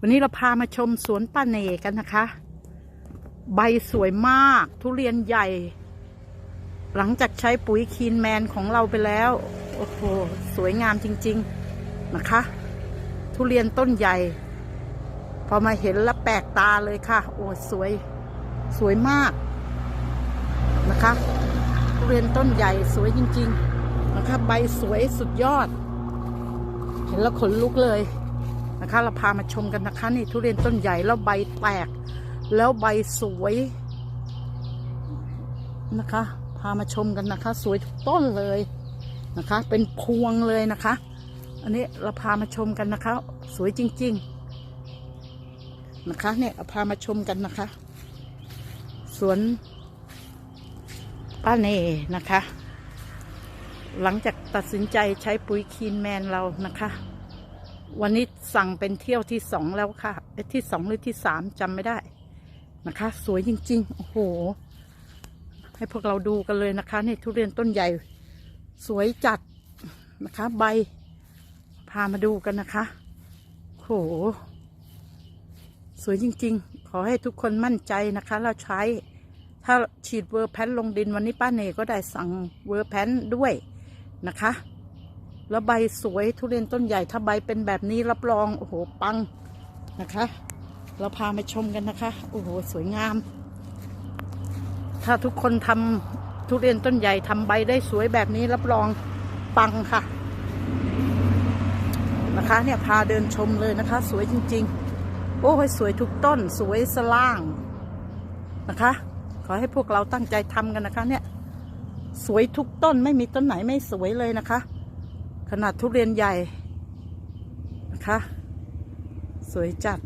วันนี้เราพามาชมสวนป้าเนกันนะคะ ใบสวยมาก ทุเรียนใหญ่ หลังจากใช้ปุ๋ยคีนแมนของเราไปแล้ว โอ้โห สวยงามจริง ๆนะคะ ทุเรียนต้นใหญ่ พอมาเห็นแล้วแปลกตาเลยค่ะ โอ้สวย สวยมากนะคะ ทุเรียนต้นใหญ่สวยจริง ๆ นะคะ ใบสวยสุดยอด เห็นแล้วขนลุกเลย นะคะ เราพามาชมกันนะคะ นี่ทุเรียนต้นใหญ่แล้วใบแตก แล้วใบสวยนะคะ พามาชมกันนะคะ สวยทุกต้นเลยนะคะ เป็นพวงเลยนะคะ อันนี้เราพามาชมกันนะคะ สวยจริง ๆนะคะ เนี่ยเราพามาชมกันนะคะ สวนป้าเนนะคะ หลังจากตัดสินใจใช้ปุ๋ยคีนแมนเรานะคะ วันนี้สั่งเป็นเที่ยวที่สองแล้วค่ะที่สองหรือที่สามจำไม่ได้นะคะ สวยจริง ๆ โอ้โห ให้พวกเราดูกันเลยนะคะนี่ทุเรียนต้นใหญ่ สวยจัดนะคะ ใบ พามาดูกันนะคะโอ้โห สวยจริง ๆ ขอให้ทุกคนมั่นใจนะคะเราใช้ถ้าฉีดเวอร์แพนลงดินวันนี้ป้าเนก็ได้สั่งเวอร์แพนด้วยนะคะ แล้วใบสวยทุเรียนต้นใหญ่ถ้าใบเป็นแบบนี้รับรองโอ้โหปังนะคะ เราพามาชมกันนะคะ โอ้โหสวยงาม ถ้าทุกคนทำทุเรียนต้นใหญ่ทำใบได้สวยแบบนี้รับรองปังค่ะ นะคะเนี่ยพาเดินชมเลยนะคะ สวยจริง ๆ โอ้ยสวยทุกต้นสวยสล่างนะคะ ขอให้พวกเราตั้งใจทำกันนะคะเนี่ย สวยทุกต้นไม่มีต้นไหนไม่สวยเลยนะคะ ขนาดทุเรียนใหญ่นะคะ สวยจัด